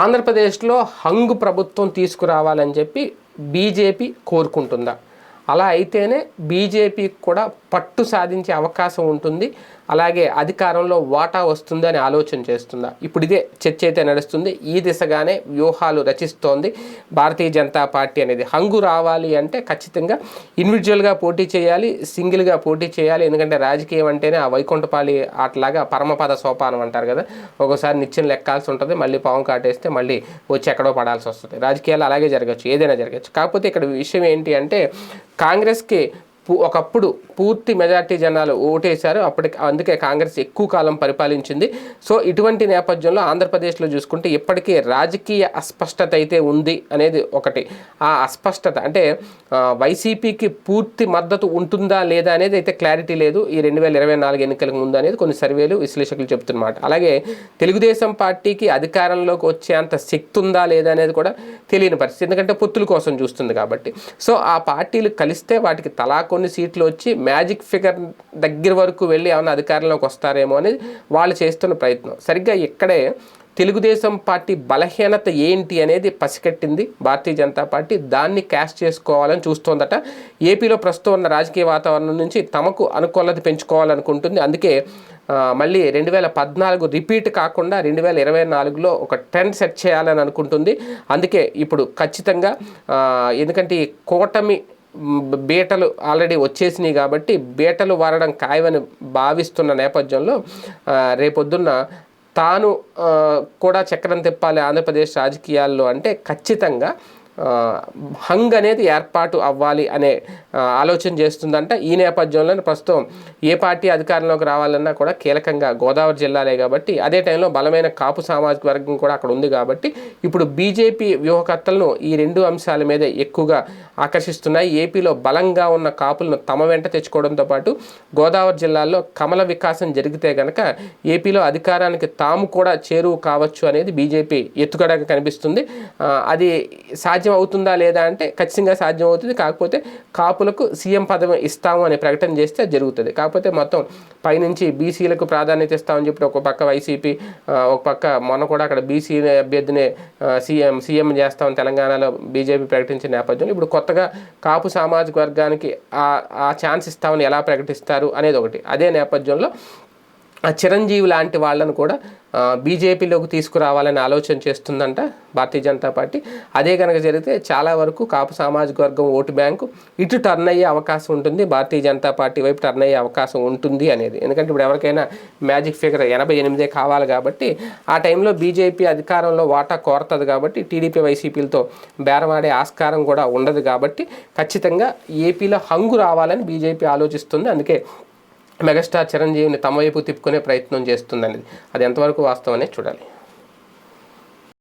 ఆంధ్రప్రదేశ్లో హంగు ప్రభుత్వం తీసుకురావాలని చెప్పి బీజేపీ కోరుకుంటుందా? అలా అయితేనే బీజేపీకి కూడా పట్టు సాధించే అవకాశం ఉంటుంది. అలాగే అధికారంలో వాటా వస్తుంది అని ఆలోచన చేస్తుందా? ఇప్పుడు ఇదే చర్చ అయితే నడుస్తుంది. ఈ దిశగానే వ్యూహాలు రచిస్తోంది భారతీయ జనతా పార్టీ అనేది. హంగు రావాలి అంటే ఖచ్చితంగా ఇండివిజువల్గా పోటీ చేయాలి సింగిల్గా పోటీ చేయాలి. ఎందుకంటే రాజకీయం అంటేనే ఆ వైకుంఠపాలి ఆటలాగా పరమపద సోపానం అంటారు కదా. ఒకసారి నిత్యం లెక్కాల్సి ఉంటుంది. మళ్ళీ పాము కాటేస్తే మళ్ళీ వచ్చి ఎక్కడో పడాల్సి వస్తుంది. రాజకీయాలు అలాగే జరగచ్చు. ఏదైనా జరగచ్చు. కాకపోతే ఇక్కడ విషయం ఏంటి అంటే कांग्रेस के ఒకప్పుడు పూర్తి మెజార్టీ జనాలు ఓటేశారు. అప్పటికి అందుకే కాంగ్రెస్ ఎక్కువ కాలం పరిపాలించింది. సో ఇటువంటి నేపథ్యంలో ఆంధ్రప్రదేశ్లో చూసుకుంటే ఇప్పటికే రాజకీయ అస్పష్టత అయితే ఉంది అనేది ఒకటి. ఆ అస్పష్టత అంటే వైసీపీకి పూర్తి మద్దతు ఉంటుందా లేదా అనేది అయితే క్లారిటీ లేదు. ఈ రెండు వేల ఇరవై నాలుగు ఎన్నికలకు ముందు అనేది కొన్ని సర్వేలు విశ్లేషకులు చెప్తున్నమాట. అలాగే తెలుగుదేశం పార్టీకి అధికారంలోకి వచ్చేంత శక్తి ఉందా లేదా అనేది కూడా తెలియని పరిస్థితి. ఎందుకంటే పొత్తుల కోసం చూస్తుంది కాబట్టి. సో ఆ పార్టీలు కలిస్తే వాటికి తలా కొన్ని సీట్లు వచ్చి మ్యాజిక్ ఫిగర్ దగ్గర వరకు వెళ్ళి ఏమైనా అధికారంలోకి వస్తారేమో అని వాళ్ళు చేస్తున్న ప్రయత్నం. సరిగ్గా ఇక్కడే తెలుగుదేశం పార్టీ బలహీనత ఏంటి అనేది పసికట్టింది భారతీయ జనతా పార్టీ. దాన్ని క్యాష్ చేసుకోవాలని చూస్తోందట. ఏపీలో ప్రస్తుతం ఉన్న రాజకీయ వాతావరణం నుంచి తమకు అనుకూలత పెంచుకోవాలనుకుంటుంది. అందుకే మళ్ళీ రెండు వేల పద్నాలుగు రిపీట్ కాకుండా రెండు వేల ఇరవై నాలుగులో ఒక ట్రెండ్ సెట్ చేయాలని అనుకుంటుంది. అందుకే ఇప్పుడు ఖచ్చితంగా ఎందుకంటే ఈ కూటమి బీటలు ఆల్రెడీ వచ్చేసినాయి కాబట్టి బీటలు వారడం ఖాయమని భావిస్తున్న నేపథ్యంలో రేపొద్దున్న తాను కూడా చక్రం తిప్పాలి ఆంధ్రప్రదేశ్ రాజకీయాల్లో అంటే ఖచ్చితంగా హంగ్ అనేది ఏర్పాటు అవ్వాలి అనే ఆలోచన చేస్తుందంట. ఈ నేపథ్యంలోనే ప్రస్తుతం ఏ పార్టీ అధికారంలోకి రావాలన్నా కూడా కీలకంగా గోదావరి జిల్లాలే కాబట్టి అదే టైంలో బలమైన కాపు సామాజిక వర్గం కూడా అక్కడ ఉంది కాబట్టి ఇప్పుడు బీజేపీ వ్యూహకర్తలను ఈ రెండు అంశాల మీద ఎక్కువగా ఆకర్షిస్తున్నాయి. ఏపీలో బలంగా ఉన్న కాపులను తమ వెంట తెచ్చుకోవడంతో పాటు గోదావరి జిల్లాల్లో కమల వికాసం జరిగితే గనక ఏపీలో అధికారానికి తాము కూడా చేరువు కావచ్చు అనేది బీజేపీ ఎత్తుగడగా కనిపిస్తుంది. అది సాధ్యం అవుతుందా లేదా అంటే ఖచ్చితంగా సాధ్యం అవుతుంది కాకపోతే కాపులకు సీఎం పదవి ఇస్తాము అనే ప్రకటన చేస్తే జరుగుతుంది. కాకపోతే మొత్తం పైనుంచి బీసీలకు ప్రాధాన్యత ఇస్తామని చెప్పి ఒక పక్క వైసీపీ ఒక పక్క మొన్న కూడా అక్కడ బీసీ అభ్యర్థిని సీఎం సీఎం చేస్తామని తెలంగాణలో బీజేపీ ప్రకటించిన నేపథ్యంలో ఇప్పుడు కొత్తగా కాపు సామాజిక వర్గానికి ఆ ఆ ఛాన్స్ ఇస్తామని ఎలా ప్రకటిస్తారు అనేది ఒకటి. అదే నేపథ్యంలో చిరంజీవి లాంటి వాళ్ళను కూడా బీజేపీలోకి తీసుకురావాలని ఆలోచన చేస్తుందంట భారతీయ జనతా పార్టీ. అదే కనుక జరిగితే చాలా వరకు కాపు సామాజిక వర్గం ఓటు బ్యాంకు ఇటు టర్న్ అయ్యే అవకాశం ఉంటుంది భారతీయ జనతా పార్టీ వైపు టర్న్ అయ్యే అవకాశం ఉంటుంది అనేది. ఎందుకంటే ఇప్పుడు ఎవరికైనా మ్యాజిక్ ఫిగర్ ఎనభై ఎనిమిదే కావాలి కాబట్టి ఆ టైంలో బీజేపీ అధికారంలో వాటా కోరతుంది కాబట్టి టీడీపీ వైసీపీలతో బేరమాడే ఆస్కారం కూడా ఉండదు కాబట్టి ఖచ్చితంగా ఏపీలో హంగు రావాలని బీజేపీ ఆలోచిస్తుంది. అందుకే మెగాస్టార్ చిరంజీవిని తమ వైపు తిప్పుకునే ప్రయత్నం చేస్తుందనేది. అది ఎంతవరకు వాస్తవం అనేది చూడాలి.